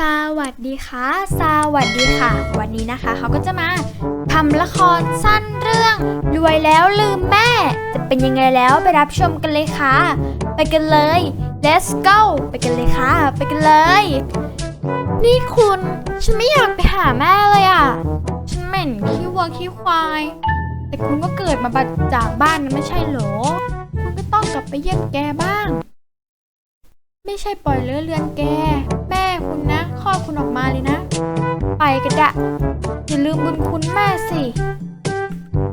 สวัสดีค่ะ สวัสดีค่ะ วันนี้นะคะเขาก็จะมาทำละครสั้นเรื่องรวยแล้วลืมแม่ จะเป็นยังไงแล้วไปรับชมกันเลยค่ะ ไปกันเลย let's go ไปกันเลยค่ะ ไปกันเลย นี่คุณ ฉันไม่อยากไปหาแม่เลยอะ ฉันเหม็นขี้วัวขี้ควาย แต่คุณก็เกิดมาบัดจากบ้านนะไม่ใช่เหรอ คุณก็ต้องกลับไปเยี่ยมแกบ้าง ไม่ใช่ปล่อยเลื้อเลือนแก แม่ คุณนะคลอดคุณออกมาเลยนะ ไปกันดะอย่าลืมบุญคุณแม่สิ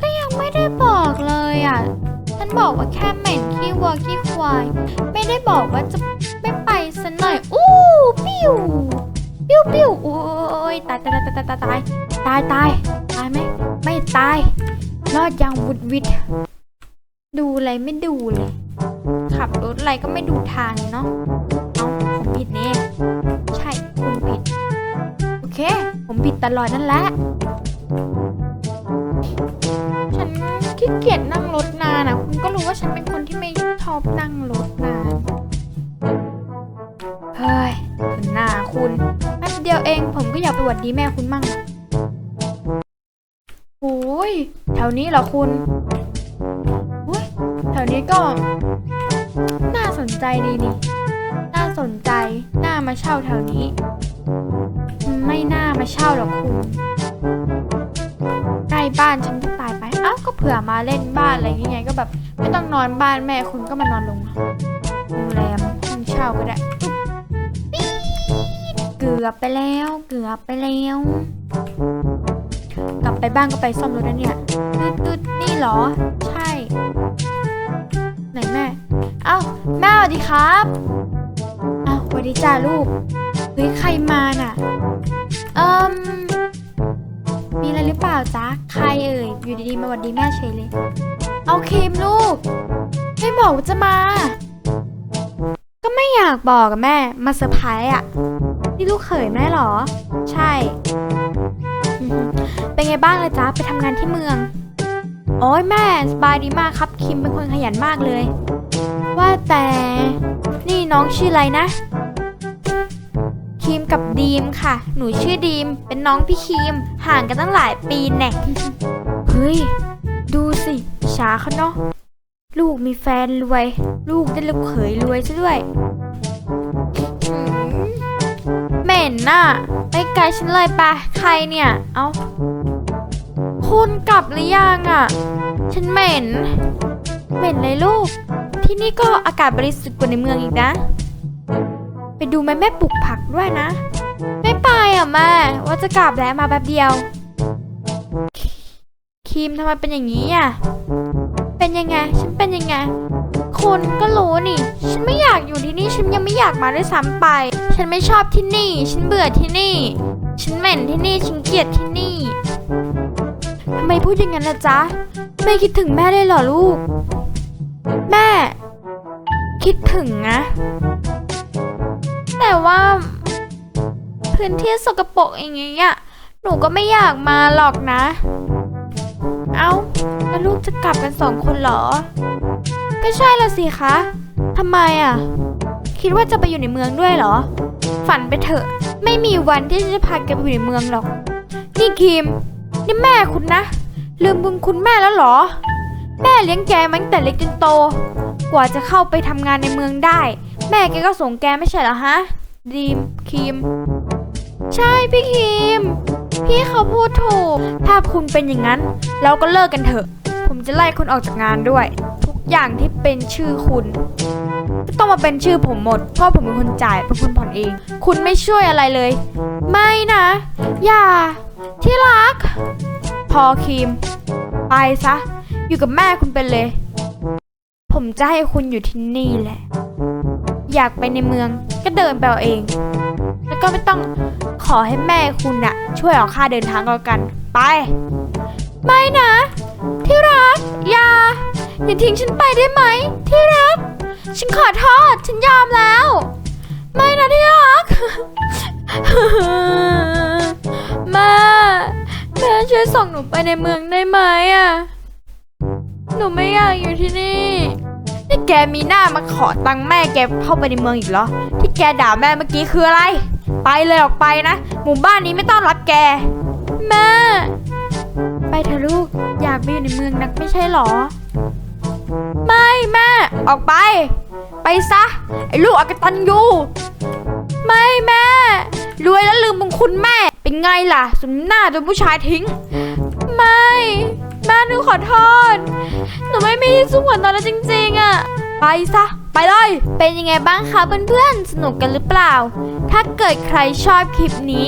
ก็ยังไม่ได้บอกเลยอะฉันบอกว่าแค่เหม็นขี้วัวขี้ควาย ไม่ได้บอกว่าจะไม่ไปสัหน่อย อู้ปิ้วปิ้วปิ้วโอ้ยตายตายตายตายตายตายตายตายตายไหมไม่ตาย รอดย่างวุดวิดดูอะไรไม่ดูเลย ขับรถอะไรก็ไม่ดูทางเนาะ เอาผมผิดแน่ ตลอดนั่นแหละ ฉันขี้เกียจนั่งรถนานอะคุณก็รู้ว่าฉันเป็นคนที่ไม่ชอบนั่งรถนาน เฮ้ยหน้าคุณแป๊บเดียวเองผมก็อยากไปหวัดดีแม่คุณมั่งโอ้ยแถวนี้เหรอคุณโอ้ยแถวนี้ก็ น่าสนใจดีนี่ น่าสนใจ น่ามาเช่าแถวนี้ ไม่น่ามาเช่าหรอกคุณใกล้บ้านฉันจะตายไปอ้าวก็เผื่อมาเล่นบ้านอะไรอย่างเงี้ยก็แบบ ไม่ต้องนอนบ้านแม่คุณก็มานอนลงโรงแรมห้องเช่าก็ได้เกือบไปแล้ว เกือบไปแล้ว กลับไปบ้านก็ไปซ่อมรถนะเนี่ยตืดตืดนี่เหรอ ใช่ ไหนแม่ เอ้าแม่สวัสดีครับอ้าวสวัสดีจ้าลูกเฮ้ยใคร วัสดีแม่เฉยเลย เอาครีมลูก ไม่บอกว่าจะมา ก็ไม่อยากบอกกับแม่ มาเซอร์ไพรส์อะ นี่ลูกเขยแม่เหรอ ใช่ เป็นไงบ้างเลยจ๊ะ ไปทำงานที่เมือง โอ้ยแม่สบายดีมากครับ คิมเป็นคนขยันมากเลย ว่าแต่นี่น้องชื่ออะไรนะคีมกับดีมค่ะ หนูชื่อดีม เป็นน้องพี่คีม ห่างกันตั้งหลายปีแน่ เฮ้ย ดูสิอิจฉาเขาเนาะลูกมีแฟนรวย ลูกได้ลูกเขยรวยซะด้วยเหม็นน่ะไปไกลฉันเลยปะใครเนี่ย เอ้าคุณกลับหรือยังอะ ฉันเหม็น เหม็นเลยลูก ที่นี่ก็อากาศบริสุทธิ์กว่าในเมืองอีกนะ ไปดูแม่แม่ปลูกผักด้วยนะ ไม่ไปอะแม่ ว่าจะกลับแล้วมาแป๊บเดียว ครีมทำไมเป็นอย่างนี้อะ เป็นยังไง ฉันเป็นยังไงคนก็รู้นี่ ฉันไม่อยากอยู่ที่นี่ ฉันยังไม่อยากมาด้วยซ้ำไป ฉันไม่ชอบที่นี่ ฉันเบื่อที่นี่ ฉันเหม็นที่นี่ ฉันเกลียดที่นี่ทำไมพูดอย่างนั้นล่ะจ๊ะไม่คิดถึงแม่เลยเหรอลูก แม่ คิดถึงนะ แต่ว่า พื้นที่สกปรกอย่างเงี้ยหนูก็ไม่อยากมาหรอกนะ เอ้าแล้วลูกจะกลับกันสองคนเหรอ ก็ใช่ละสิคะทำไมอะ คิดว่าจะไปอยู่ในเมืองด้วยเหรอ ฝันไปเถอะ ไม่มีวันที่จะพาแกไปอยู่ในเมืองหรอก นี่คิม นี่แม่คุณนะ ลืมบุญคุณแม่แล้วเหรอ แม่เลี้ยงแกมาตั้งแต่เล็กจนโต กว่าจะเข้าไปทำงานในเมืองได้ แม่แกก็ส่งแกไม่ใช่เหรอฮะ ดีมคิม ใช่พี่คิม พี่เขาพูดถูก ถ้าคุณเป็นอย่างนั้น เราก็เลิกกันเถอะ ผมจะไล่คุณออกจากงานด้วย ทุกอย่างที่เป็นชื่อคุณก็ต้องมาเป็นชื่อผมหมด เพราะผมเป็นคนจ่ายเป็นคนผ่อนเอง คุณไม่ช่วยอะไรเลย ไม่นะ อย่า ที่รัก พอคิมไปซะ อยู่กับแม่คุณเป็นเลย ผมจะให้คุณอยู่ที่นี่แหละ อยากไปในเมืองก็เดินไปเอาเอง แล้วก็ไม่ต้องขอให้แม่คุณน่ะช่วยออกค่าเดินทางก็กัน ไป ไม่นะ ที่รัก อย่า อย่าทิ้งฉันไปได้ไหม ที่รัก ฉันขอโทษฉันยอมแล้ว ไม่นะที่รัก แม่ แม่ช่วยส่งหนูไปในเมืองได้ไหมอะ หนูไม่อยากอยู่ที่นี่นี่แกมีหน้ามาขอตังค์แม่แกเข้าไปในเมืองอีกเหรอ ที่แกด่าแม่เมื่อกี้คืออะไร ไปเลยออกไปนะ หมู่บ้านนี้ไม่ต้อนรับแก แม่ ไปเถอะลูก อยากไปอยู่ในเมืองนักไม่ใช่หรอ ไม่แม่ ออกไป ไปซะ ไอ้ลูกอากตันยูไม่แม่ รวยแล้วลืมบุญคุณแม่ เป็นไงล่ะ สมหน้าโดนผู้ชายทิ้ง ไม่แม่หนูขอโทษ หนูไม่มีที่สุขวัญตอนนั้นจริงๆอะไปซะไปเลย เป็นยังไงบ้างคะเพื่อนๆ สนุกกันหรือเปล่า ถ้าเกิดใครชอบคลิปนี้